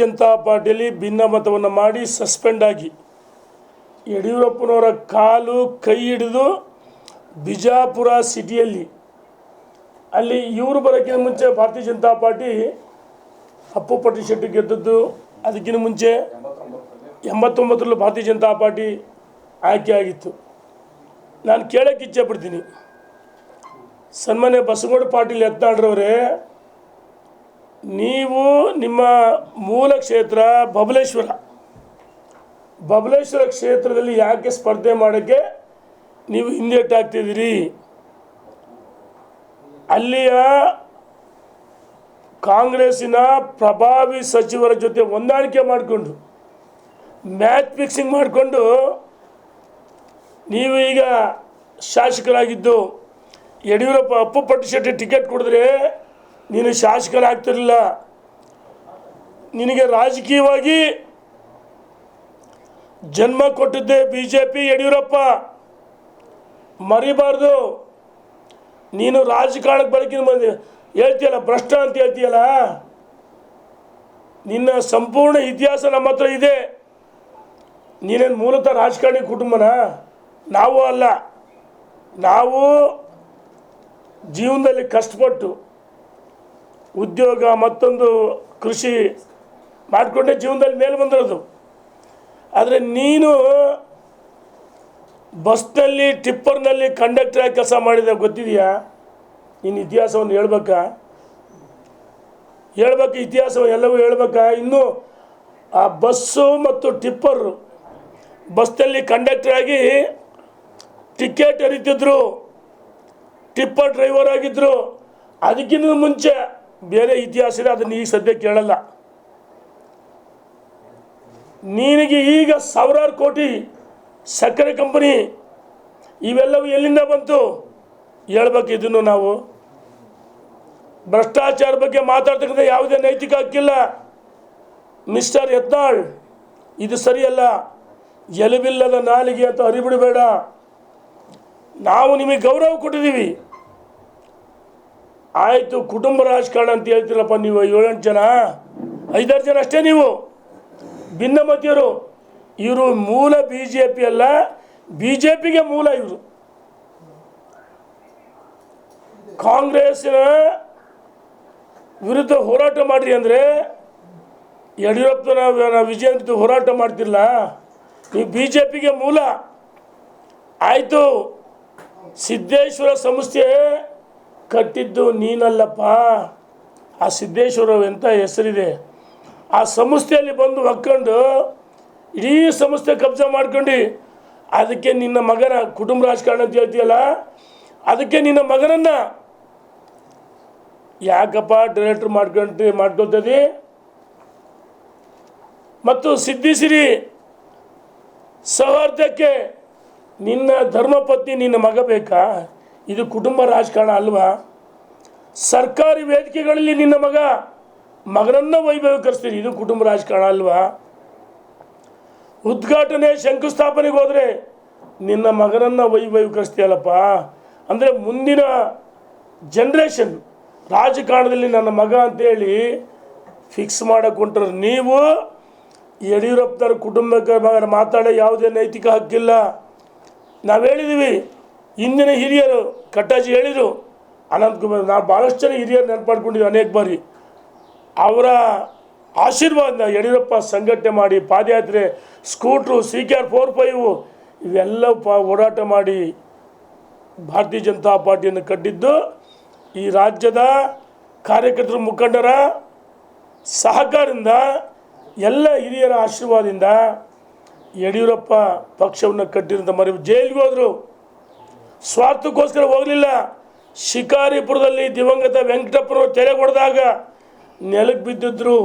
ಜನತಾ ಪಾರ್ಟಿಯಲ್ಲಿ ಭಿನ್ನಮತವನ್ನು ಮಾಡಿ ಸಸ್ಪೆಂಡ್ ಆಗಿ ಯಡಿಯೂರಪ್ಪನವರ ಕಾಲು ಕೈ ಹಿಡಿದು ಬಿಜಾಪುರ ಸಿಟಿಯಲ್ಲಿ, ಅಲ್ಲಿ ಇವರು ಬರೋಕ್ಕಿಂತ ಮುಂಚೆ ಭಾರತೀಯ ಜನತಾ ಪಾರ್ಟಿ ಅಪ್ಪು ಪಟ್ಟಿ ಶೆಟ್ಟಿ ಗೆದ್ದದ್ದು, ಅದಕ್ಕಿಂತ ಮುಂಚೆ ಎಂಬತ್ತೊಂಬತ್ತರಲ್ಲೂ ಭಾರತೀಯ ಜನತಾ ಪಾರ್ಟಿ ಆಯ್ಕೆ ಆಗಿತ್ತು. ನಾನು ಕೇಳೋಕ್ಕೆ ಇಚ್ಛೆ ಪಡ್ತೀನಿ. ಸನ್ಮಾನ್ಯ ಬಸವಗೌಡ ಪಾಟೀಲ್ ಯತ್ನಾಳ್ರವರೇ ನೀವು ನಿಮ್ಮ ಮೂಲ ಕ್ಷೇತ್ರ ಬಬಲೇಶ್ವರ. ಬಬಲೇಶ್ವರ ಕ್ಷೇತ್ರದಲ್ಲಿ ಯಾಕೆ ಸ್ಪರ್ಧೆ ಮಾಡೋಕ್ಕೆ ನೀವು ಹಿಂದೇಟಾಗ್ತಿದ್ದೀರಿ ಅಲ್ಲಿಯ ಕಾಂಗ್ರೆಸ್ಸಿನ ಪ್ರಭಾವಿ ಸಚಿವರ ಜೊತೆ ಹೊಂದಾಣಿಕೆ ಮಾಡಿಕೊಂಡು, ಮ್ಯಾಚ್ ಫಿಕ್ಸಿಂಗ್ ಮಾಡಿಕೊಂಡು ನೀವು ಈಗ ಶಾಸಕರಾಗಿದ್ದು ಯಡಿಯೂರಪ್ಪ ಅಪ್ಪು ಪಟ್ಟಿಶೆಟ್ಟಿ ಟಿಕೆಟ್ ಕೊಡಿದ್ರೆ ನೀನು ಶಾಸಕರಾಗ್ತಿರಲಿಲ್ಲ. ನಿನಗೆ ರಾಜಕೀಯವಾಗಿ ಜನ್ಮ ಕೊಟ್ಟಿದ್ದೆ ಬಿ ಜೆ ಪಿ ಯಡಿಯೂರಪ್ಪ. ಮರಿಬಾರ್ದು. ನೀನು ರಾಜಕಾರಣಕ್ಕೆ ಬರಕಿನ ಬಂದು ಹೇಳ್ತೀಯಲ್ಲ, ಭ್ರಷ್ಟ ಅಂತ ಹೇಳ್ತೀಯಲ್ಲ? ನಿನ್ನ ಸಂಪೂರ್ಣ ಇತಿಹಾಸ ನಮ್ಮ ಹತ್ರ ಇದೆ. ನೀನೇನು ಮೂಲತಃ ರಾಜಕಾರಣಿ ಕುಟುಂಬನ? ನಾವು ಅಲ್ಲ. ನಾವು ಜೀವನದಲ್ಲಿ ಕಷ್ಟಪಟ್ಟು ಉದ್ಯೋಗ ಮತ್ತೊಂದು ಕೃಷಿ ಮಾಡಿಕೊಂಡೇ ಜೀವನದಲ್ಲಿ ಮೇಲೆ ಬಂದಿರೋದು. ಆದರೆ ನೀನು ಬಸ್ನಲ್ಲಿ, ಟಿಪ್ಪರ್ನಲ್ಲಿ ಕಂಡಕ್ಟರ್ ಆಗಿ ಕೆಲಸ ಮಾಡಿದ ಗೊತ್ತಿದೆಯಾ? ನಿನ್ನ ಇತಿಹಾಸವನ್ನು ಹೇಳ್ಬೇಕಾ? ಹೇಳ್ಬೇಕು ಇತಿಹಾಸ ಎಲ್ಲವೂ ಹೇಳ್ಬೇಕಾ? ಇನ್ನು ಆ ಬಸ್ಸು ಮತ್ತು ಟಿಪ್ಪರು ಬಸ್ನಲ್ಲಿ ಕಂಡಕ್ಟರ್ ಆಗಿ ಟಿಕೆಟ್ ಹರಿತಿದ್ರು, ಟಿಪ್ಪರ್ ಡ್ರೈವರ್ ಆಗಿದ್ದರು ಅದಕ್ಕಿಂತ ಮುಂಚೆ ಬೇರೆ ಇತಿಹಾಸ ಇದೆ ಅದನ್ನು ಈಗ ಸದ್ಯ ಕೇಳಲ್ಲ. ನಿನಗೆ ಈಗ ಸಾವಿರಾರು ಕೋಟಿ ಸಕ್ಕರೆ ಕಂಪನಿ ಇವೆಲ್ಲವೂ ಎಲ್ಲಿಂದ ಬಂತು? ಹೇಳ್ಬೇಕು ಇದನ್ನು ನಾವು. ಭ್ರಷ್ಟಾಚಾರ ಬಗ್ಗೆ ಮಾತಾಡ್ತಕ್ಕಂಥ ಯಾವುದೇ ನೈತಿಕ ಹಕ್ಕಿಲ್ಲ. ಮಿಸ್ಟರ್ ಯತ್ನಾಳ್, ಇದು ಸರಿಯಲ್ಲ. ಎಲುಬಿಲ್ಲದ ನಾಲಿಗೆ ಅಂತ ಹರಿಬಿಡಬೇಡ ನಾವು ನಿಮಗೆ ಗೌರವ ಕೊಟ್ಟಿದ್ದೀವಿ. ಆಯಿತು, ಕುಟುಂಬ ರಾಜಕಾರಣ ಅಂತ ಹೇಳ್ತಿರಪ್ಪ ನೀವು ಏಳೆಂಟು ಜನ. ಐದಾರು ಜನ ಅಷ್ಟೇ ನೀವು. ಭಿನ್ನಮತಿಯರು. ಇವರು ಮೂಲ ಬಿ ಜೆ ಪಿ ಅಲ್ಲ ಬಿ ಜೆ ಪಿಗೆ ಮೂಲ ಇವರು. ಕಾಂಗ್ರೆಸ್ನ ವಿರುದ್ಧ ಹೋರಾಟ ಮಾಡಿರಿ ಅಂದರೆ, ಯಡಿಯೂರಪ್ಪನ ವಿಜಯ ಹೋರಾಟ ಮಾಡ್ತಿರಲ್ಲ ನೀವು ಬಿ ಜೆ ಪಿಗೆ ಮೂಲ. ಆಯಿತು, ಸಿದ್ದೇಶ್ವರ ಸಂಸ್ಥೆ ಕಟ್ಟಿದ್ದು ನೀನಲ್ಲಪ್ಪ. ಆ ಸಿದ್ದೇಶ್ವರ ಎಂಥ ಹೆಸರಿದೆ. ಆ ಸಂಸ್ಥೆಯಲ್ಲಿ ಬಂದು ಹೊಕ್ಕೊಂಡು ಇಡೀ ಸಂಸ್ಥೆ ಕಬ್ಜಾ ಮಾಡ್ಕೊಂಡು. ಅದಕ್ಕೆ ನಿನ್ನ ಮಗನ ಕುಟುಂಬ ರಾಜಕಾರಣ ಅಂತ ಹೇಳ್ತೀಯಲ್ಲ, ಅದಕ್ಕೆ ನಿನ್ನ ಮಗನನ್ನು. ಯಾಕಪ್ಪ ಡೈರೆಕ್ಟ್ರ್ ಮಾಡ್ಕೊಂತ ಮಾಡ್ಕೊಳ್ತದೆ ಮತ್ತು ಸಿದ್ಧಿಸಿರಿ ಸೌಹಾರ್ದಕ್ಕೆ ನಿನ್ನ ಧರ್ಮಪತ್ನಿ ನಿನ್ನ ಮಗ ಬೇಕಾ? ಇದು ಕುಟುಂಬ ರಾಜಕಾರಣ ಅಲ್ವಾ? ಸರ್ಕಾರಿ ವೇದಿಕೆಗಳಲ್ಲಿ ನಿನ್ನ ಮಗ ಮಗನನ್ನು ವೈಭವೀಕರಿಸ್ತೀರಿ ಇದು ಕುಟುಂಬ ರಾಜಕಾರಣ ಅಲ್ವಾ? ಉದ್ಘಾಟನೆ ಶಂಕುಸ್ಥಾಪನೆಗೆ ಹೋದರೆ ನಿನ್ನ ಮಗನನ್ನು ವೈಭವೀಕರಿಸ್ತೀಯಲ್ಲಪ್ಪ? ಅಂದರೆ ಮುಂದಿನ ಜನ್ರೇಷನ್ ರಾಜಕಾರಣದಲ್ಲಿ ನನ್ನ ಮಗ ಅಂತೇಳಿ ಫಿಕ್ಸ್ ಮಾಡಕ್ಕೆ ಹೊಂಟ್ರೆ. ನೀವು ಯಡಿಯೂರಪ್ಪನವ್ರ ಕುಟುಂಬಕ್ಕೆ ಮಾತಾಡೋ ಯಾವುದೇ ನೈತಿಕ ಹಕ್ಕಿಲ್ಲ. ನಾವು ಹೇಳಿದ್ದೀವಿ ಇಂದಿನ ಹಿರಿಯರು ಕಟ್ಟಾಜಿ ಹೇಳಿದರು ಅನಂತಕುಮಾರ್ ನಾವು ಭಾಳಷ್ಟು ಜನ ಹಿರಿಯರು ನೆನಪಾಡ್ಕೊಂಡಿದ್ದೀವಿ ಅನೇಕ ಬಾರಿ. ಅವರ ಆಶೀರ್ವಾದ ಯಡಿಯೂರಪ್ಪ ಸಂಘಟನೆ ಮಾಡಿ, ಪಾದಯಾತ್ರೆ, scooter, C K R four five ಇವೆಲ್ಲ ಪ ಓಡಾಟ ಮಾಡಿ ಭಾರತೀಯ ಜನತಾ ಪಾರ್ಟಿಯನ್ನು ಕಟ್ಟಿದ್ದು, ಈ ರಾಜ್ಯದ ಕಾರ್ಯಕರ್ತರ ಮುಖಂಡರ ಸಹಕಾರದಿಂದ ಎಲ್ಲ ಹಿರಿಯರ ಆಶೀರ್ವಾದದಿಂದ ಯಡಿಯೂರಪ್ಪ ಪಕ್ಷವನ್ನು ಕಟ್ಟಿರೋಂಥ ಮರಿ ಜೈಲಿಗೆ ಹೋದರು. ಸ್ವಾರ್ಥಕ್ಕೋಸ್ಕರ ಹೋಗಲಿಲ್ಲ. ಶಿಕಾರಿಪುರದಲ್ಲಿ ದಿವಂಗತ ವೆಂಕಟಪ್ಪನವರು ತೆರೆ ಹೊಡೆದಾಗ ನೆಲಕ್ಕೆ ಬಿದ್ದಿದ್ರು.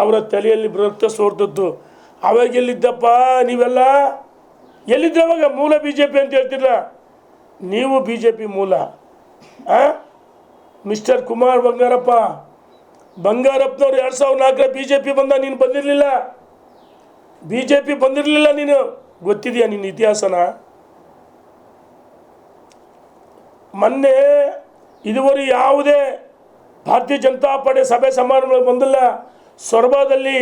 ಅವರ ತಲೆಯಲ್ಲಿ ರಕ್ತ ಸೋರ್ತದ್ದು ಅವಾಗ ಎಲ್ಲಿದ್ದಪ್ಪ ನೀವೆಲ್ಲ? ಎಲ್ಲಿದ್ದ ಅವಾಗ? ಮೂಲ ಬಿ ಜೆ ಪಿ ಅಂತ ಹೇಳ್ತಿಲ್ಲ ನೀವು ಬಿ ಜೆ ಪಿ ಮೂಲ ಮಿಸ್ಟರ್ ಕುಮಾರ್ ಬಂಗಾರಪ್ಪ, ಬಂಗಾರಪ್ಪನವ್ರು ಎರಡು ಸಾವಿರದ ನಾಲ್ಕರ ಬಿ ಜೆ ಪಿ ಬಂದ ನೀನು ಬಂದಿರಲಿಲ್ಲ. ಬಿ ಜೆ ಪಿ ಬಂದಿರಲಿಲ್ಲ ನೀನು. ಗೊತ್ತಿದೆಯಾ ನಿನ್ನ ಇತಿಹಾಸನ? ಮೊನ್ನೆ ಇದುವರೆ ಯಾವುದೇ ಭಾರತೀಯ ಜನತಾ ಪಾರ್ಟಿ ಸಭೆ ಸಮಾರಂಭಗಳು ಬಂದಿಲ್ಲ. ಸೊರಬದಲ್ಲಿ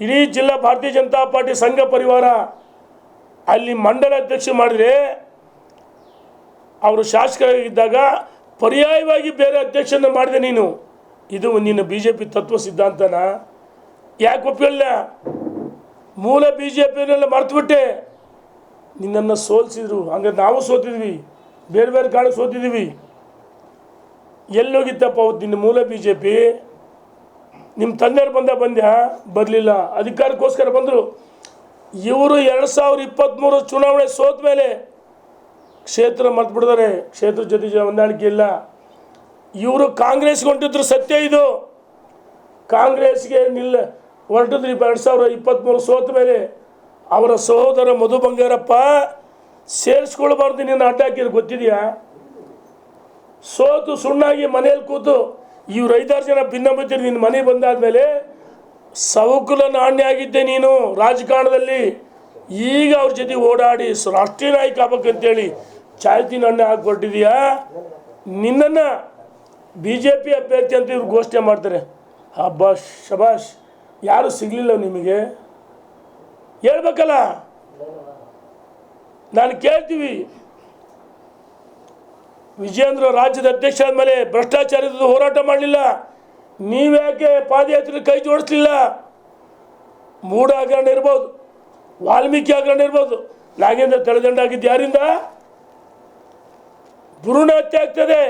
ಇಡೀ ಜಿಲ್ಲಾ ಭಾರತೀಯ ಜನತಾ ಪಾರ್ಟಿ ಸಂಘ ಪರಿವಾರ ಅಲ್ಲಿ ಮಂಡಲ ಅಧ್ಯಕ್ಷ ಮಾಡಿದರೆ ಅವರು ಶಾಸಕರಾಗಿದ್ದಾಗ ಪರ್ಯಾಯವಾಗಿ ಬೇರೆ ಅಧ್ಯಕ್ಷನ ಮಾಡಿದೆ ನೀನು. ಇದು ನಿನ್ನ ಬಿ ಜೆ ಪಿ ತತ್ವ ಸಿದ್ಧಾಂತನ. ಯಾಕೆ ಒಪ್ಪಿಲ್ಲ? ಮೂಲ ಬಿ ಜೆ ಪಿಯನ್ನೆಲ್ಲ ಮರೆತುಬಿಟ್ಟೆ. ನಿನ್ನನ್ನು ಸೋಲಿಸಿದ್ರು. ಹಂಗೆ ನಾವು ಸೋತಿದ್ವಿ. ಬೇರೆ ಬೇರೆ ಕಾರಣಕ್ಕೆ ಸೋತಿದ್ದೀವಿ. ಎಲ್ಲೋಗಿತ್ತಪ್ಪ ಅವತ್ತು ನಿನ್ನ ಮೂಲ ಬಿ ಜೆ ಪಿ ನಿಮ್ಮ ತಂದೆಯವ್ರು ಬಂದ ಬಂದ್ಯಾ? ಬರಲಿಲ್ಲ. ಅಧಿಕಾರಕ್ಕೋಸ್ಕರ ಬಂದರು. ಇವರು ಎರಡು ಸಾವಿರ ಇಪ್ಪತ್ತ್ಮೂರು ಚುನಾವಣೆ ಸೋತ ಮೇಲೆ ಕ್ಷೇತ್ರ ಮರ್ತು ಬಿಡ್ತಾರೆ. ಕ್ಷೇತ್ರ ಜೊತೆ ಹೊಂದಾಣಿಕೆ ಇಲ್ಲ. ಇವರು ಕಾಂಗ್ರೆಸ್ಗೆ ಹೊಂಟಿದ್ರು ಸತ್ಯ ಇದು. ಕಾಂಗ್ರೆಸ್ಗೆ ನಿಲ್ಲ ಹೊರಟಿದ್ರು ಎರಡು ಸಾವಿರ ಇಪ್ಪತ್ತ್ಮೂರು ಸೋತ ಮೇಲೆ. ಅವರ ಸಹೋದರ ಮಧು ಬಂಗಾರಪ್ಪ ಸೇರಿಸ್ಕೊಳ್ಬಾರ್ದು ನಿನ್ನ ಅಟ್ಯಾಕ್ ಹಾಕಿದ್ರು ಗೊತ್ತಿದೆಯಾ? ಸೋತು ಸುಣ್ಣಾಗಿ ಮನೇಲಿ ಕೂತು ಇವ್ರು ಐದಾರು ಜನ ಭಿನ್ನಮತಿರು ನಿನ್ನ ಮನೆ ಬಂದಾದ್ಮೇಲೆ ಸವಕುಲ ನಾಣ್ಯ ಆಗಿದ್ದೆ ನೀನು ರಾಜಕಾರಣದಲ್ಲಿ. ಈಗ ಅವ್ರ ಜೊತೆ ಓಡಾಡಿ ರಾಷ್ಟ್ರೀಯ ನಾಯಕ ಆಗ್ಬೇಕಂತೇಳಿ ಚಾಲ್ತಿ ನಾಣ್ಯ ಹಾಕ್ಕೊಟ್ಟಿದೀಯಾ ನಿನ್ನನ್ನು ಬಿ ಜೆ ಪಿ ಅಭ್ಯರ್ಥಿ ಅಂತ ಇವ್ರು ಘೋಷಣೆ ಮಾಡ್ತಾರೆ. ಅಬ್ಬಾ ಶಬಾಷ್ ಯಾರು ಸಿಗಲಿಲ್ಲ ನಿಮಗೆ? ಹೇಳ್ಬೇಕಲ್ಲ? ನಾನು ಕೇಳ್ತೀವಿ. ವಿಜೇಂದ್ರ ರಾಜ್ಯದ ಅಧ್ಯಕ್ಷ ಆದಮೇಲೆ ಭ್ರಷ್ಟಾಚಾರದ ಹೋರಾಟ ಮಾಡಲಿಲ್ಲ. ನೀವ್ಯಾಕೆ ಪಾದಯಾತ್ರೆ ಕೈ ಜೋಡಿಸ್ಲಿಲ್ಲ? ಮೂಡ ಹಗರಣ ಇರ್ಬೋದು, ವಾಲ್ಮೀಕಿ ಹಗರಣ ಇರ್ಬೋದು. ನಾಗೇಂದ್ರ ತಳೆದಂಡ ಆಗಿದ್ದು ಯಾರಿಂದ? ಭ್ರೂಣ ಹತ್ಯೆ ಆಗ್ತದೆ.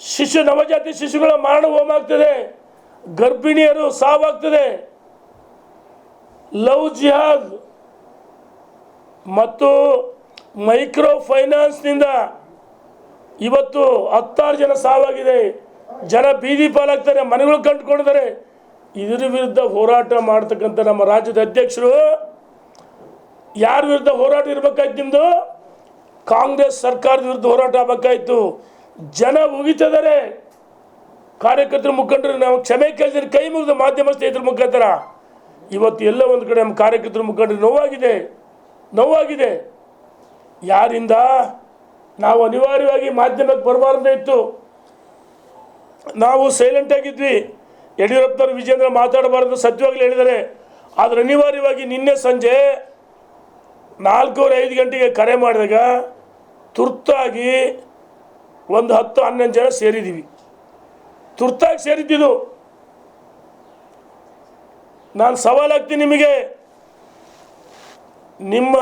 ಶಿಶು, ನವಜಾತಿ ಶಿಶುಗಳ ಮಾರಣ ಹೋಮ ಆಗ್ತದೆ. ಗರ್ಭಿಣಿಯರು ಸಾವಾಗ್ತದೆ. ಲವ್ ಜಿಹಾದ್ ಮತ್ತು ಮೈಕ್ರೋ ಫೈನಾನ್ಸ್ನಿಂದ ಇವತ್ತು ಹತ್ತಾರು ಜನ ಸಾವಾಗಿದೆ. ಜನ ಬೀದಿ ಪಾಲಾಗ್ತಾರೆ, ಮನೆಗಳು ಕಂಡುಕೊಂಡಿದ್ದಾರೆ. ಇದರ ವಿರುದ್ಧ ಹೋರಾಟ ಮಾಡ್ತಕ್ಕಂಥ ನಮ್ಮ ರಾಜ್ಯದ ಅಧ್ಯಕ್ಷರು, ಯಾರ ವಿರುದ್ಧ ಹೋರಾಟ ಇರಬೇಕಾಯ್ತು ನಿಮ್ಮದು ಕಾಂಗ್ರೆಸ್ ಸರ್ಕಾರದ ವಿರುದ್ಧ ಹೋರಾಟ ಆಗಬೇಕಾಯ್ತು. ಜನ ಉಗಿತಿದ್ದಾರೆ. ಕಾರ್ಯಕರ್ತರ ಮುಖಂಡರು, ನಾವು ಕ್ಷಮೆ ಕೇಳಿದ್ರೆ ಕೈ ಮುಗಿದ ಮಾಧ್ಯಮ ಸ್ನೇಹಿತರ ಮುಖಾಂತರ. ಇವತ್ತು ಎಲ್ಲ ಒಂದು ಕಡೆ ನಮ್ಮ ಕಾರ್ಯಕರ್ತರ ಮುಖಂಡರು ನೋವಾಗಿದೆ. ನೋವಾಗಿದೆ. ಯಾರಿಂದ? ನಾವು ಅನಿವಾರ್ಯವಾಗಿ ಮಾಧ್ಯಮಕ್ಕೆ ಬರಬಾರ್ದೇ ಇತ್ತು. ನಾವು ಸೈಲೆಂಟ್ ಆಗಿದ್ವಿ. ಯಡಿಯೂರಪ್ಪನವರು ವಿಜೇಂದ್ರ ಮಾತಾಡಬಾರ್ದು ಸತ್ಯವಾಗ್ಲೂ ಹೇಳಿದ್ದಾರೆ. ಆದರೆ ಅನಿವಾರ್ಯವಾಗಿ ನಿನ್ನೆ ಸಂಜೆ ನಾಲ್ಕೂವರೆ ಐದು ಗಂಟೆಗೆ ಕರೆ ಮಾಡಿದಾಗ ತುರ್ತಾಗಿ ಒಂದು ಹತ್ತು ಹನ್ನೊಂದು ಜನ ಸೇರಿದ್ದೀವಿ. ತುರ್ತಾಗಿ ಸೇರಿದ್ದಿದ್ದು ನಾನು ಸವಾಲಾಗ್ತೀನಿ ನಿಮಗೆ. ನಿಮ್ಮ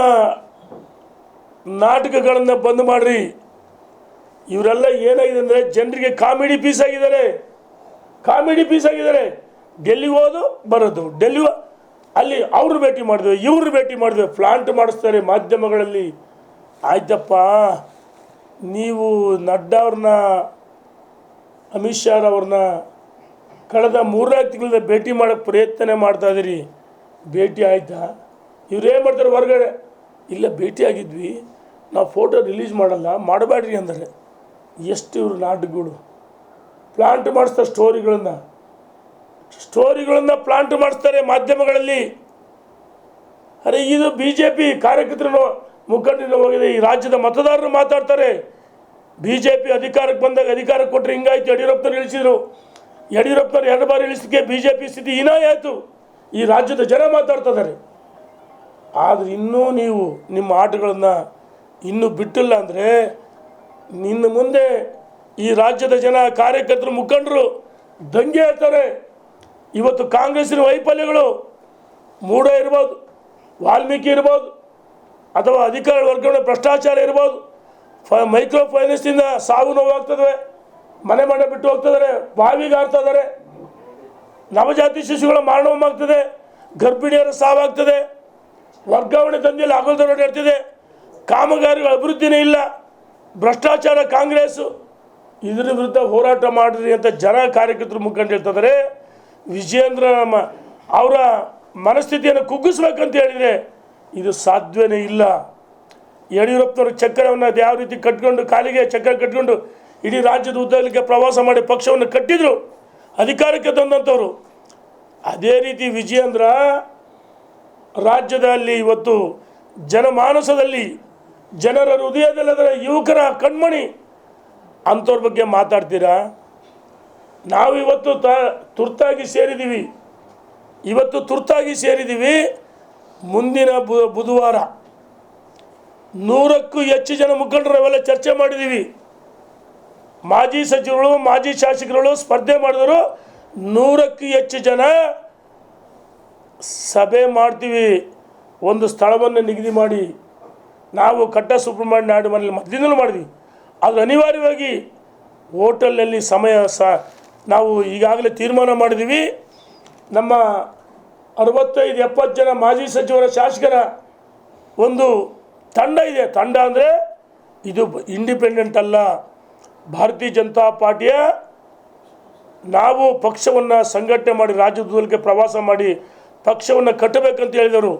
ನಾಟಕಗಳನ್ನು ಬಂದ್ ಮಾಡ್ರಿ. ಇವರೆಲ್ಲ ಏನಾಗಿದೆ ಅಂದರೆ ಜನರಿಗೆ ಕಾಮಿಡಿ ಪೀಸ್ ಆಗಿದ್ದಾರೆ. ಕಾಮಿಡಿ ಪೀಸ್ ಆಗಿದ್ದಾರೆ. ಡೆಲ್ಲಿಗೆ ಹೋದು, ಬರೋದು. ಡೆಲ್ಲಿ ಅಲ್ಲಿ ಅವ್ರು ಭೇಟಿ ಮಾಡಿದ್ವಿ ಇವ್ರು ಭೇಟಿ ಮಾಡಿದ್ವಿ ಪ್ಲಾಂಟ್ ಮಾಡಿಸ್ತಾರೆ ಮಾಧ್ಯಮಗಳಲ್ಲಿ. ಆಯ್ತಪ್ಪ, ನೀವು ನಡ್ಡಾ ಅವ್ರನ್ನ, ಅಮಿತ್ ಶಾ ಅವ್ರನ್ನ ಕಳೆದ ಮೂರನೇ ತಿಂಗಳಿಂದ ಭೇಟಿ ಮಾಡೋಕ್ಕೆ ಪ್ರಯತ್ನ ಮಾಡ್ತಾ ಇದ್ದೀರಿ ಭೇಟಿ ಆಯಿತಾ? ಇವ್ರು ಏನು ಮಾಡ್ತಾರೆ ಹೊರಗಡೆ? ಇಲ್ಲ, ಭೇಟಿಯಾಗಿದ್ವಿ. ನಾವು ಫೋಟೋ ರಿಲೀಸ್ ಮಾಡಲ್ಲ ಮಾಡಬೇಡ್ರಿ ಅಂದರೆ. ಎಷ್ಟು ಇವರು ನಾಟಕಗಳು. ಪ್ಲಾಂಟ್ ಮಾಡಿಸ್ತಾರೆ ಸ್ಟೋರಿಗಳನ್ನು ಸ್ಟೋರಿಗಳನ್ನು ಪ್ಲಾಂಟ್ ಮಾಡಿಸ್ತಾರೆ ಮಾಧ್ಯಮಗಳಲ್ಲಿ. ಅರೆ, ಇದು ಬಿ ಜೆ ಪಿ ಕಾರ್ಯಕರ್ತರು ಮುಖಂಡರು ಹೋಗಿದೆ, ಈ ರಾಜ್ಯದ ಮತದಾರರು ಮಾತಾಡ್ತಾರೆ. ಬಿ ಜೆ ಪಿ ಅಧಿಕಾರಕ್ಕೆ ಬಂದಾಗ ಅಧಿಕಾರಕ್ಕೆ ಕೊಟ್ಟರೆ ಹಿಂಗಾಯ್ತು, ಯಡಿಯೂರಪ್ಪನವ್ರು ಇಳಿಸಿದ್ರು ಯಡಿಯೂರಪ್ಪನವ್ರು ಎರಡು ಬಾರಿ ಇಳಿಸಿದ್ದಕ್ಕೆ ಬಿ ಜೆ ಪಿ ಸ್ಥಿತಿ ಹೀನಾಯ ಆಯಿತು. ಈ ರಾಜ್ಯದ ಜನ ಮಾತಾಡ್ತಾ ಇದ್ದಾರೆ. ಆದರೆ ಇನ್ನೂ ನೀವು ನಿಮ್ಮ ಆಟಗಳನ್ನು ಇನ್ನೂ ಬಿಟ್ಟಿಲ್ಲ ಅಂದರೆ ನಿನ್ನ ಮುಂದೆ ಈ ರಾಜ್ಯದ ಜನ ಕಾರ್ಯಕರ್ತರು ಮುಖಂಡರು ದಂಗೆ ಹೇಳ್ತಾರೆ. ಇವತ್ತು ಕಾಂಗ್ರೆಸ್ಸಿನ ವೈಫಲ್ಯಗಳು ಮೂಢ ಇರ್ಬೋದು, ವಾಲ್ಮೀಕಿ ಇರ್ಬೋದು, ಅಥವಾ ಅಧಿಕಾರ ವರ್ಗಾವಣೆ ಭ್ರಷ್ಟಾಚಾರ ಇರ್ಬೋದು, ಫ ಮೈಕ್ರೋ ಫೈನಾನ್ಸಿಂದ ಸಾವು ನೋವಾಗ್ತದೆ, ಮನೆ ಮನೆ ಬಿಟ್ಟು ಹೋಗ್ತಿದ್ದಾರೆ, ಬಾವಿಗೆ ಇದ್ದಾರೆ. ನವಜಾತಿ ಶಿಶುಗಳ ಮಾರಣವಮಾಗ್ತದೆ ಗರ್ಭಿಣಿಯರ ಸಾವಾಗ್ತದೆ. ವರ್ಗಾವಣೆ ದಂಧೆಯಲ್ಲಿ ಅಗಲದ ಇರ್ತದೆ ಕಾಮಗಾರಿಗಳ ಅಭಿವೃದ್ಧಿನೇ ಇಲ್ಲ. ಭ್ರಷ್ಟಾಚಾರ ಕಾಂಗ್ರೆಸ್ ಇದರ ವಿರುದ್ಧ ಹೋರಾಟ ಮಾಡಿರಿ ಅಂತ ಜನ ಕಾರ್ಯಕರ್ತರು ಮುಖಂಡ ಹೇಳ್ತಿದ್ದಾರೆ. ವಿಜೇಂದ್ರ ಮ- ಅವರ ಮನಸ್ಥಿತಿಯನ್ನು ಕುಗ್ಗಿಸ್ಬೇಕಂತ ಹೇಳಿದರೆ ಇದು ಸಾಧ್ಯವೇ ಇಲ್ಲ. ಯಡಿಯೂರಪ್ಪನವರು ಚಕ್ರವನ್ನು ಅದು ಯಾವ ರೀತಿ ಕಟ್ಕೊಂಡು, ಕಾಲಿಗೆ ಚಕ್ರ ಕಟ್ಕೊಂಡು ಇಡೀ ರಾಜ್ಯದ ಉದ್ದಗಲಿಕ್ಕೆ ಪ್ರವಾಸ ಮಾಡಿ ಪಕ್ಷವನ್ನು ಕಟ್ಟಿದ್ರು, ಅಧಿಕಾರಕ್ಕೆ ತಂದಂಥವ್ರು. ಅದೇ ರೀತಿ ವಿಜಯೇಂದ್ರ ರಾಜ್ಯದಲ್ಲಿ ಇವತ್ತು ಜನಮಾನಸದಲ್ಲಿ ಜನರ ಹೃದಯದಲ್ಲದರ ಯುವಕರ ಕಣ್ಮಣಿ ಅಂಥವ್ರ ಬಗ್ಗೆ ಮಾತಾಡ್ತೀರಾ? ನಾವು ಇವತ್ತು ತ ತುರ್ತಾಗಿ ಸೇರಿದ್ದೀವಿ. ಇವತ್ತು ತುರ್ತಾಗಿ ಸೇರಿದ್ದೀವಿ. ಮುಂದಿನ ಬುಧವಾರ ನೂರಕ್ಕೂ ಹೆಚ್ಚು ಜನ ಮುಖಂಡರು ಅವೆಲ್ಲ ಚರ್ಚೆ ಮಾಡಿದ್ದೀವಿ. ಮಾಜಿ ಸಚಿವರು ಮಾಜಿ ಶಾಸಕರುಗಳು ಸ್ಪರ್ಧೆ ಮಾಡಿದರು. ನೂರಕ್ಕೂ ಹೆಚ್ಚು ಜನ ಸಭೆ ಮಾಡ್ತೀವಿ. ಒಂದು ಸ್ಥಳವನ್ನು ನಿಗದಿ ಮಾಡಿ. ನಾವು ಕಟ್ಟ ಸುಬ್ರಹ್ಮಣ್ಯ ನಾಡು ಮನೇಲಿ ಮೊದಲಿಂದಲೂ ಮಾಡಿದ್ವಿ. ಅದು ಅನಿವಾರ್ಯವಾಗಿ ಹೋಟೆಲ್ನಲ್ಲಿ ಸಮಯ ಸ, ನಾವು ಈಗಾಗಲೇ ತೀರ್ಮಾನ ಮಾಡಿದ್ದೀವಿ. ನಮ್ಮ ಅರವತ್ತೈದು ಎಪ್ಪತ್ತು ಜನ ಮಾಜಿ ಸಚಿವರ ಶಾಸಕರ ಒಂದು ತಂಡ ಇದೆ. ತಂಡ ಅಂದರೆ ಇದು ಇಂಡಿಪೆಂಡೆಂಟ್ ಅಲ್ಲ. ಭಾರತೀಯ ಜನತಾ ಪಾರ್ಟಿಯ ನಾವು ಪಕ್ಷವನ್ನು ಸಂಘಟನೆ ಮಾಡಿ ರಾಜ್ಯದೂಲಕ್ಕೆ ಪ್ರವಾಸ ಮಾಡಿ ಪಕ್ಷವನ್ನು ಕಟ್ಟಬೇಕಂತ ಹೇಳಿದರು.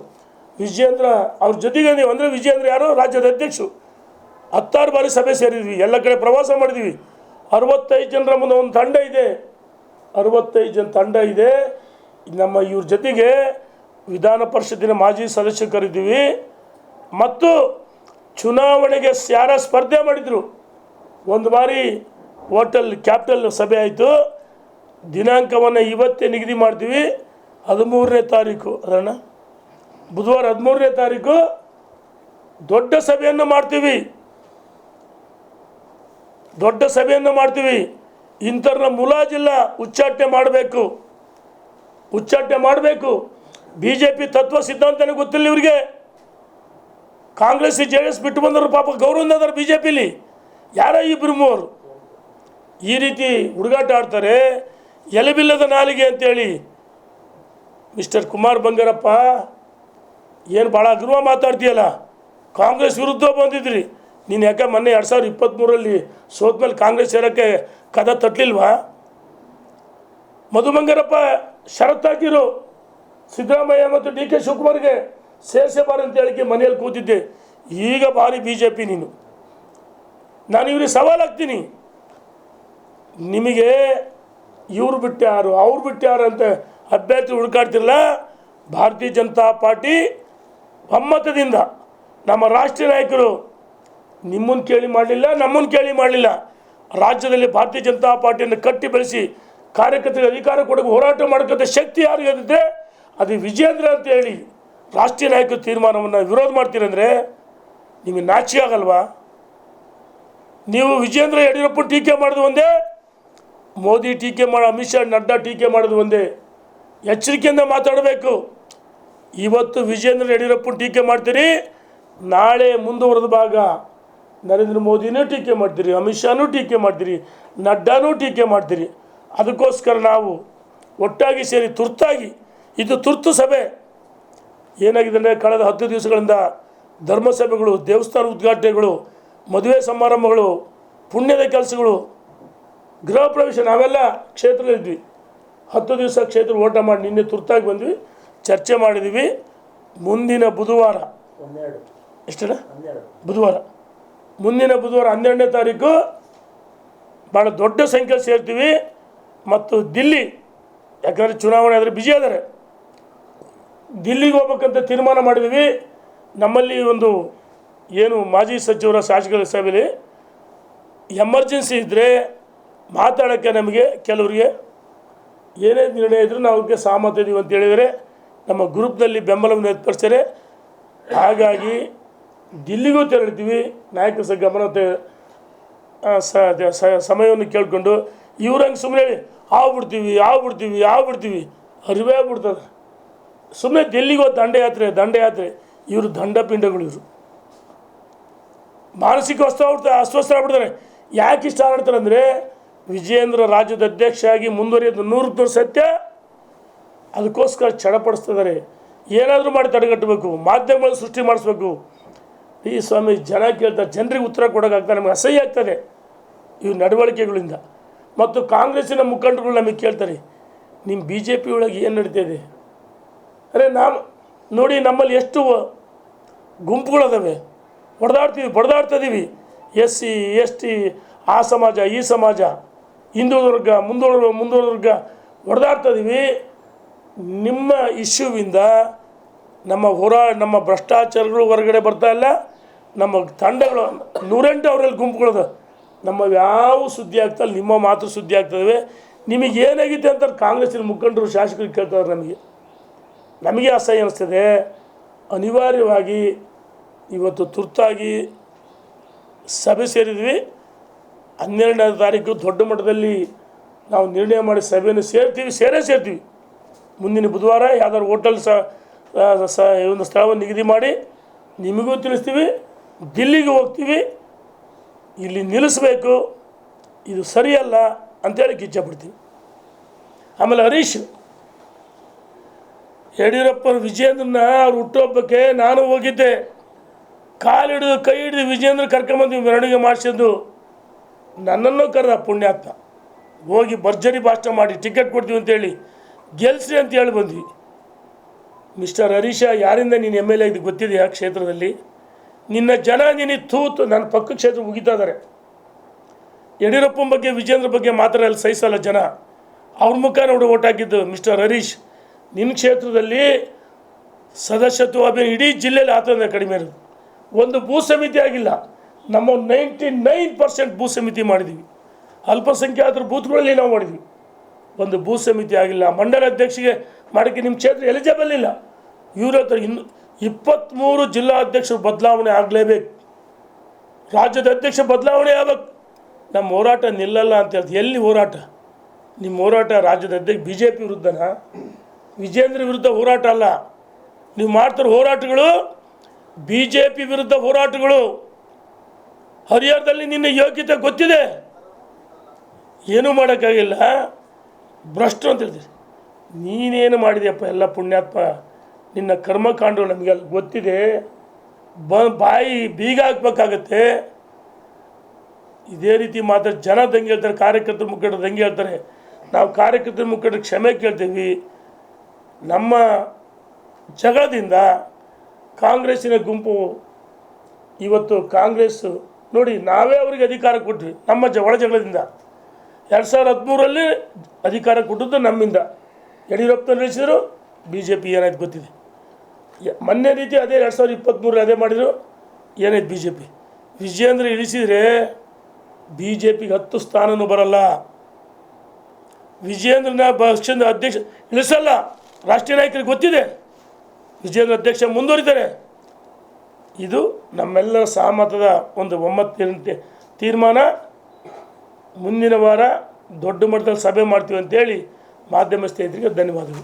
ವಿಜಯೇಂದ್ರ ಅವ್ರ ಜೊತೆಗೆ ನೀವು ಅಂದರೆ ವಿಜಯೇಂದ್ರ ಯಾರು? ರಾಜ್ಯದ ಅಧ್ಯಕ್ಷರು. ಹತ್ತಾರು ಬಾರಿ ಸಭೆ ಸೇರಿದ್ವಿ. ಎಲ್ಲ ಕಡೆ ಪ್ರವಾಸ ಮಾಡಿದ್ವಿ. ಅರವತ್ತೈದು ಜನರ ಮುಂದೆ ಒಂದು ತಂಡ ಇದೆ. ಅರವತ್ತೈದು ಜನ ತಂಡ ಇದೆ. ನಮ್ಮ ಇವ್ರ ಜೊತೆಗೆ ವಿಧಾನ ಪರಿಷತ್ತಿನ ಮಾಜಿ ಸದಸ್ಯರು ಕರಿದ್ದೀವಿ. ಮತ್ತು ಚುನಾವಣೆಗೆ ಯಾರ ಸ್ಪರ್ಧೆ ಮಾಡಿದರು? ಒಂದು ಬಾರಿ ಹೋಟೆಲ್, ಕ್ಯಾಪಿಟಲ್ ಸಭೆ ಆಯಿತು. ದಿನಾಂಕವನ್ನು ಇವತ್ತೇ ನಿಗದಿ ಮಾಡ್ತೀವಿ. ಹದಿಮೂರನೇ ತಾರೀಕು ಅದನ್ನ ಬುಧವಾರ ಹದಿಮೂರನೇ ತಾರೀಕು ದೊಡ್ಡ ಸಭೆಯನ್ನು ಮಾಡ್ತೀವಿ. ದೊಡ್ಡ ಸಭೆಯನ್ನು ಮಾಡ್ತೀವಿ. ಇಂಥರನ್ನ ಮುಲಾಜಿಲ್ಲ ಉಚ್ಚಾಟನೆ ಮಾಡಬೇಕು. ಉಚ್ಚಾಟನೆ ಮಾಡಬೇಕು. ಬಿ ಜೆ ಪಿ ತತ್ವ ಸಿದ್ಧಾಂತನೇ ಗೊತ್ತಿಲ್ಲ ಇವರಿಗೆ. ಕಾಂಗ್ರೆಸ್, ಜೆ ಡಿ ಎಸ್ ಬಿಟ್ಟು ಬಂದರು ಪಾಪ ಅದಾರ ಬಿ ಜೆ ಪಿಲಿ ಯಾರೋ ಇಬ್ಬರು ಮೂವರು. ಈ ರೀತಿ ಹುಡುಗಾಟ ಆಡ್ತಾರೆ. ಎಲೆಬಿಲ್ಲದ ನಾಲಿಗೆ ಅಂತೇಳಿ ಮಿಸ್ಟರ್ ಕುಮಾರ್ ಬಂಗಾರಪ್ಪ, ಏನು ಭಾಳ ಅಗ್ರವ ಮಾತಾಡ್ತೀಯಲ್ಲ? ಕಾಂಗ್ರೆಸ್ ವಿರುದ್ಧ ಬಂದಿದ್ರಿ. ನೀನು ಯಾಕೆ ಮೊನ್ನೆ ಎರಡು ಸಾವಿರದ ಇಪ್ಪತ್ತ್ಮೂರಲ್ಲಿ ಸೋತ್ಮೇಲೆ ಕಾಂಗ್ರೆಸ್ ಸೇರೋಕ್ಕೆ ಕದ ತಟ್ಟಲಿಲ್ವಾ ಮಧು ಬಂಗಾರಪ್ಪ ಷರತ್ತು ಹಾಕಿರು. ಸಿದ್ದರಾಮಯ್ಯ ಮತ್ತು ಡಿ ಕೆ ಶಿವಕುಮಾರ್ಗೆ ಸೇರಿಸಬಾರ ಅಂತ ಹೇಳಿಕೆ ಮನೆಯಲ್ಲಿ ಕೂತಿದ್ದೆ. ಈಗ ಭಾರಿ ಬಿ ಜೆ ಪಿ ನೀನು. ನಾನು ಇವ್ರಿಗೆ ಸವಾಲಾಗ್ತೀನಿ ನಿಮಗೆ ಇವ್ರು ಬಿಟ್ಟ್ಯಾರು ಅವ್ರು ಬಿಟ್ಟ್ಯಾರು ಅಂತ ಅಭ್ಯರ್ಥಿ ಹುಡುಕಾಡ್ತಿಲ್ಲ ಭಾರತೀಯ ಜನತಾ ಪಾರ್ಟಿ ಒಮ್ಮತದಿಂದ. ನಮ್ಮ ರಾಷ್ಟ್ರೀಯ ನಾಯಕರು ನಿಮ್ಮನ್ನು ಕೇಳಿ ಮಾಡಲಿಲ್ಲ ನಮ್ಮನ್ನು ಕೇಳಿ ಮಾಡಲಿಲ್ಲ. ರಾಜ್ಯದಲ್ಲಿ ಭಾರತೀಯ ಜನತಾ ಪಾರ್ಟಿಯನ್ನು ಕಟ್ಟಿ ಬೆಳೆಸಿ ಕಾರ್ಯಕರ್ತರಿಗೆ ಅಧಿಕಾರ ಕೊಡೋಕೆ ಹೋರಾಟ ಮಾಡೋಕ್ಕಂಥ ಶಕ್ತಿ ಯಾರಿಗದಿದ್ರೆ ಅದು ವಿಜೇಂದ್ರ ಅಂತ ಹೇಳಿ ರಾಷ್ಟ್ರೀಯ ನಾಯಕರು ತೀರ್ಮಾನವನ್ನು ವಿರೋಧ ಮಾಡ್ತೀರಂದರೆ ನಿಮಗೆ ನಾಚಿ ಆಗಲ್ವಾ? ನೀವು ವಿಜೇಂದ್ರ ಯಡಿಯೂರಪ್ಪ ಟೀಕೆ ಮಾಡೋದು ಒಂದೇ, ಮೋದಿ ಟೀಕೆ ಮಾಡೋ, ಅಮಿತ್ ಶಾ, ನಡ್ಡಾ ಟೀಕೆ ಮಾಡೋದು ಒಂದೇ. ಎಚ್ಚರಿಕೆಯಿಂದ ಮಾತಾಡಬೇಕು. ಇವತ್ತು ವಿಜೇಂದ್ರ ಯಡಿಯೂರಪ್ಪ ಟೀಕೆ ಮಾಡ್ತೀರಿ, ನಾಳೆ ಮುಂದುವರೆದ ಭಾಗ ನರೇಂದ್ರ ಮೋದಿನೂ ಟೀಕೆ ಮಾಡ್ತೀರಿ, ಅಮಿತ್ ಶಾನೂ ಟೀಕೆ ಮಾಡ್ತೀರಿ, ನಡ್ಡಾನೂ ಟೀಕೆ ಮಾಡ್ತೀರಿ. ಅದಕ್ಕೋಸ್ಕರ ನಾವು ಒಟ್ಟಾಗಿ ಸೇರಿ ತುರ್ತಾಗಿ, ಇದು ತುರ್ತು ಸಭೆ. ಏನಾಗಿದೆ ಅಂದರೆ ಕಳೆದ ಹತ್ತು ದಿವಸಗಳಿಂದ ಧರ್ಮಸಭೆಗಳು, ದೇವಸ್ಥಾನ ಉದ್ಘಾಟನೆಗಳು, ಮದುವೆ ಸಮಾರಂಭಗಳು, ಪುಣ್ಯದ ಕೆಲಸಗಳು, ಗೃಹ ಪ್ರವೇಶ, ನಾವೆಲ್ಲ ಕ್ಷೇತ್ರದಲ್ಲಿದ್ವಿ. ಹತ್ತು ದಿವಸ ಕ್ಷೇತ್ರ ಓಟ ಮಾಡಿ ನಿನ್ನೆ ತುರ್ತಾಗಿ ಬಂದ್ವಿ ಚರ್ಚೆ ಮಾಡಿದ್ವಿ. ಮುಂದಿನ ಬುಧವಾರ ಹನ್ನೆರಡು. ಬುಧವಾರ. ಮುಂದಿನ ಬುಧವಾರ ಹನ್ನೆರಡನೇ ತಾರೀಕು ಭಾಳ ದೊಡ್ಡ ಸಂಖ್ಯೆ ಸೇರ್ತೀವಿ. ಮತ್ತು ದಿಲ್ಲಿ ಯಾಕಂದರೆ ಚುನಾವಣೆ ಆದರೆ ಬಿಜಿ ಆದರೆ ದಿಲ್ಲಿಗೆ ಹೋಗ್ಬೇಕಂತ ತೀರ್ಮಾನ ಮಾಡಿದ್ವಿ. ನಮ್ಮಲ್ಲಿ ಒಂದು ಏನು ಮಾಜಿ ಸಚಿವರ ಶಾಸಕರ ಸಭೆಯಲ್ಲಿ ಎಮರ್ಜೆನ್ಸಿ ಇದ್ದರೆ ಮಾತಾಡೋಕ್ಕೆ ನಮಗೆ ಕೆಲವರಿಗೆ ಏನೇ ನಿರ್ಣಯ ಇದ್ದರೂ ನಾವು ಅವ್ರಿಗೆ ಸಹಮತ ಇದೀವಿ ಅಂತ ಹೇಳಿದರೆ ನಮ್ಮ ಗ್ರೂಪ್ನಲ್ಲಿ ಬೆಂಬಲವನ್ನು ವ್ಯಕ್ತಪಡಿಸ್ತಾರೆ. ಹಾಗಾಗಿ ದಿಲ್ಲಿಗೂ ತೆರಳ್ತೀವಿ ನಾಯಕರ ಸಹ ಗಮನ ಸಮಯವನ್ನು ಕೇಳಿಕೊಂಡು ಇವ್ರಂಗೆ ಸುಮ್ಮನೆ ಬಿಡ್ತೀವಿ ಆಗ್ಬಿಡ್ತೀವಿ ಬಿಡ್ತೀವಿ, ಹಾವು ಬಿಡ್ತೀವಿ. ಅರಿವೇ ಆಗ್ಬಿಡ್ತದೆ. ಸುಮ್ಮನೆ ದಿಲ್ಲಿಗೋ ದಂಡಯಾತ್ರೆ ದಂಡಯಾತ್ರೆ. ಇವರು ದಂಡಪಿಂಡಗಳು ಇವರು. ಮಾನಸಿಕ ಅಸ್ವಸ್ಥ ಆಗ್ಬಿಡ್ತಾರೆ. ಯಾಕೆ ಇಷ್ಟ ಆಡ್ತಾರೆ ಅಂದರೆ ವಿಜಯೇಂದ್ರ ರಾಜ್ಯದ ಅಧ್ಯಕ್ಷ ಆಗಿ ಮುಂದುವರಿಯೋದು ನೂರು ಸತ್ಯ, ಅದಕ್ಕೋಸ್ಕರ ಚಡಪಡಿಸ್ತಿದ್ದಾರೆ ಏನಾದರೂ ಮಾಡಿ ತಡೆಗಟ್ಟಬೇಕು ಮಾಧ್ಯಮಗಳ ಸೃಷ್ಟಿ ಮಾಡಿಸ್ಬೇಕು. ಈ ಸ್ವಾಮಿ ಜನ ಕೇಳ್ತಾರೆ ಜನರಿಗೆ ಉತ್ತರ ಕೊಡೋಕ್ಕಾಗ್ತದೆ ನಮಗೆ ಅಸಹ್ಯ ಆಗ್ತದೆ ಇವು ನಡವಳಿಕೆಗಳಿಂದ. ಮತ್ತು ಕಾಂಗ್ರೆಸ್ಸಿನ ಮುಖಂಡರುಗಳು ನಮಗೆ ಕೇಳ್ತಾರೆ ನಿಮ್ಮ ಬಿ ಜೆ ಪಿ ಒಳಗೆ ಏನು ನಡೀತಿದೆ ಅರೆ, ನಾವು ನೋಡಿ, ನಮ್ಮಲ್ಲಿ ಎಷ್ಟು ಗುಂಪುಗಳದಾವೆ. ಹೊಡೆದಾಡ್ತೀವಿ, ಬಡ್ದಾಡ್ತಾ ಇದೀವಿ. ಎಸ್ ಸಿ ಎಸ್ ಟಿ ಆ ಸಮಾಜ, ಈ ಸಮಾಜ. ಹಿಂದುಳಿದ ವರ್ಗ ಮುಂದುವರ್ಗ ಹೊಡೆದಾಡ್ತಿದ್ದೀವಿ ನಿಮ್ಮ ಇಶ್ಯೂವಿಂದ ನಮ್ಮ ಹೋರಾ, ನಮ್ಮ ಭ್ರಷ್ಟಾಚಾರಗಳು ಹೊರಗಡೆ ಬರ್ತಾ ಇಲ್ಲ. ನಮ್ಮ ತಂಡಗಳು ನೂರೆಂಟು ಅವರಲ್ಲಿ ಗುಂಪುಗಳದ ನಮ್ಮ ಯಾವ ಸುದ್ದಿ ಆಗ್ತಲ್ಲ ನಿಮ್ಮ ಮಾತು ಸುದ್ದಿ ಆಗ್ತದೆ ನಿಮಗೆ ಏನಾಗಿದೆ ಅಂತ ಕಾಂಗ್ರೆಸ್ಸಿನ ಮುಖಂಡರು, ಶಾಸಕರು ಕೇಳ್ತಾರೆ ನಮಗೆ. ನಮಗೆ ಅಸಹ್ಯ ಅನಿಸ್ತದೆ. ಅನಿವಾರ್ಯವಾಗಿ ಇವತ್ತು ತುರ್ತಾಗಿ ಸಭೆ ಸೇರಿದ್ವಿ. ಹನ್ನೆರಡನೇ ತಾರೀಕು ದೊಡ್ಡ ಮಟ್ಟದಲ್ಲಿ ನಾವು ನಿರ್ಣಯ ಮಾಡಿ ಸಭೆಯನ್ನು ಸೇರ್ತೀವಿ, ಸೇರೇ ಸೇರ್ತೀವಿ. ಮುಂದಿನ ಬುಧವಾರ ಯಾವ್ದಾದ್ರು ಹೋಟೆಲ್ ಸ ಒಂದು ಸ್ಥಳವನ್ನು ನಿಗದಿ ಮಾಡಿ ನಿಮಗೂ ತಿಳಿಸ್ತೀವಿ, ದಿಲ್ಲಿಗೆ ಹೋಗ್ತೀವಿ. ಇಲ್ಲಿ ನಿಲ್ಲಿಸಬೇಕು, ಇದು ಸರಿಯಲ್ಲ ಅಂತೇಳಿ ಬಿಡ್ತೀವಿ. ಆಮೇಲೆ ಹರೀಶ್ ಯಡಿಯೂರಪ್ಪನ ವಿಜೇಂದ್ರನ ಅವ್ರ ಹುಟ್ಟುಹಬ್ಬಕ್ಕೆ ನಾನು ಹೋಗಿದ್ದೆ. ಕಾಲು ಹಿಡಿದು ಕೈ ಹಿಡಿದು ವಿಜೇಂದ್ರ ಕರ್ಕೊಂಬಂದು ಮೆರವಣಿಗೆ ಮಾಡಿಸಿದ್ದು. ನನ್ನನ್ನು ಕರೆದ ಪುಣ್ಯಾತ್ಮ. ಹೋಗಿ ಭರ್ಜರಿ ಭಾಷಣ ಮಾಡಿ ಟಿಕೆಟ್ ಕೊಡ್ತೀವಿ ಅಂತೇಳಿ ಗೆಲ್ಸಿ ಅಂತ ಹೇಳಿ ಬಂದ್ವಿ. ಮಿಸ್ಟರ್ ಹರೀಶ, ಯಾರಿಂದ ನೀನು ಎಂ ಎಲ್ ಎ ಇದು ಗೊತ್ತಿದೆಯಾ ಕ್ಷೇತ್ರದಲ್ಲಿ? ನಿನ್ನ ಜನ ನಿನಗೆ ತೂತು, ನನ್ನ ಪಕ್ಕ ಕ್ಷೇತ್ರ ಮುಗಿತಾ ಇದ್ದಾರೆ. ಯಡಿಯೂರಪ್ಪನ ಬಗ್ಗೆ, ವಿಜೇಂದ್ರ ಬಗ್ಗೆ ಮಾತ್ರ ಅಲ್ಲಿ ಸಹಿಸಲ್ಲ ಜನ. ಅವ್ರ ಮುಖ ನೋಡಿ ಓಟ್ ಹಾಕಿದ್ದು ಮಿಸ್ಟರ್ ಹರೀಶ್. ನಿನ್ನ ಕ್ಷೇತ್ರದಲ್ಲಿ ಸದಸ್ಯತ್ವ ಅಭಿಯಾನ ಇಡೀ ಜಿಲ್ಲೆಯಲ್ಲಿ ಆತಂದ್ರೆ ಕಡಿಮೆ ಇರೋದು. ಒಂದು ಭೂ ಸಮಿತಿ ಆಗಿಲ್ಲ. ನಮ್ಮ ನೈಂಟಿ ನೈನ್ ಪರ್ಸೆಂಟ್ ಭೂ ಸಮಿತಿ ಮಾಡಿದ್ವಿ. ಅಲ್ಪಸಂಖ್ಯಾತರ ಬೂತ್ಗಳಲ್ಲಿ ನಾವು ಮಾಡಿದ್ವಿ. ಒಂದು ಭೂ ಸಮಿತಿ ಆಗಿಲ್ಲ. ಮಂಡಲ ಅಧ್ಯಕ್ಷಿಗೆ ಮಾಡೋಕ್ಕೆ ನಿಮ್ಮ ಕ್ಷೇತ್ರ ಎಲಿಜಿಬಲ್ ಇಲ್ಲ. ಇವರ ಹತ್ರ ಇನ್ನು ಇಪ್ಪತ್ತ್ಮೂರು ಜಿಲ್ಲಾಧ್ಯಕ್ಷರು ಬದಲಾವಣೆ ಆಗಲೇಬೇಕು. ರಾಜ್ಯದ ಅಧ್ಯಕ್ಷ ಬದಲಾವಣೆ ಆಗಬೇಕು. ನಮ್ಮ ಹೋರಾಟ ನಿಲ್ಲಲ್ಲ ಅಂತ ಹೇಳ್ತೀವಿ ಎಲ್ಲಿ ಹೋರಾಟ? ನಿಮ್ಮ ಹೋರಾಟ ರಾಜ್ಯದ ಅಧ್ಯಕ್ಷ ಬಿ ಜೆ ಪಿ ವಿರುದ್ಧನಾ? ವಿಜೇಂದ್ರ ವಿರುದ್ಧ ಹೋರಾಟ ಅಲ್ಲ. ನೀವು ಮಾಡ್ತಿರೋ ಹೋರಾಟಗಳು ಬಿ ಜೆ ಪಿ ವಿರುದ್ಧ ಹೋರಾಟಗಳು. ಹರಿಹರದಲ್ಲಿ ನಿನ್ನ ಯೋಗ್ಯತೆ ಗೊತ್ತಿದೆ. ಏನೂ ಮಾಡೋಕ್ಕಾಗಿಲ್ಲ. ಭ್ರಷ್ಟು ಅಂತ ಹೇಳ್ತೀರಿ ನೀನೇನು ಮಾಡಿದೆಯಪ್ಪ ಎಲ್ಲ ಪುಣ್ಯಾತ್ಮ? ನಿನ್ನ ಕರ್ಮಕಾಂಡಗಳು ನಮಗೆಲ್ಲ ಗೊತ್ತಿದೆ. ಬ, ಬಾಯಿ ಬೀಗ ಹಾಕ್ಬೇಕಾಗತ್ತೆ. ಇದೇ ರೀತಿ ಮಾತ್ರ ಜನ ದಂಗೆ ಹೇಳ್ತಾರೆ, ಕಾರ್ಯಕರ್ತರ ಮುಖಂಡರು ದಂಗೆ ಹೇಳ್ತಾರೆ. ನಾವು ಕಾರ್ಯಕರ್ತರ ಮುಖಂಡರು ಕ್ಷಮೆ ಕೇಳ್ತೀವಿ. ನಮ್ಮ ಜಗಳದಿಂದ ಕಾಂಗ್ರೆಸ್ಸಿನ ಗುಂಪು ಇವತ್ತು ಕಾಂಗ್ರೆಸ್ ನೋಡಿ, ನಾವೇ ಅವರಿಗೆ ಅಧಿಕಾರ ಕೊಟ್ವಿ, ನಮ್ಮ ಜ, ಒಳ ಜಗಳದಿಂದ. ಎರಡು ಸಾವಿರದ ಹದಿಮೂರಲ್ಲಿ ಅಧಿಕಾರ ಕೊಟ್ಟದ್ದು ನಮ್ಮಿಂದ. ಯಡಿಯೂರಪ್ಪ ನಡೆಸಿದರು ಬಿ ಜೆ ಪಿ ಏನಾಯ್ತು ಗೊತ್ತಿದೆ. ಮೊನ್ನೆ ರೀತಿ ಅದೇ ಎರಡು ಸಾವಿರದ ಇಪ್ಪತ್ತ್ಮೂರಲ್ಲಿ ಅದೇ ಮಾಡಿದರು, ಏನಾಯ್ತು ಬಿ ಜೆ ಪಿ ವಿಜಯೇಂದ್ರ ಇಳಿಸಿದರೆ ಬಿ ಜೆ ಪಿಗೆ ಹತ್ತು ಸ್ಥಾನವೂ ಬರಲ್ಲ. ವಿಜಯೇಂದ್ರನ ಪಕ್ಷದ ಅಧ್ಯಕ್ಷ, ಇಳಿಸಲ್ಲ. ರಾಷ್ಟ್ರೀಯ ನಾಯಕರಿಗೆ ಗೊತ್ತಿದೆ. ವಿಜಯೇಂದ್ರ ಅಧ್ಯಕ್ಷ ಮುಂದುವರಿತಾರೆ. ಇದು ನಮ್ಮೆಲ್ಲರ ಸಹಮತದ ಒಂದು ಒಮ್ಮತ್ತಿನಂತೆ ತೀರ್ಮಾನ. ಮುಂದಿನ ವಾರ ದೊಡ್ಡ ಮಟ್ಟದಲ್ಲಿ ಸಭೆ ಮಾಡ್ತೀವಿ ಅಂತೇಳಿ ಮಾಧ್ಯಮ ಸ್ನೇಹಿತರಿಗೆ ಧನ್ಯವಾದಗಳು.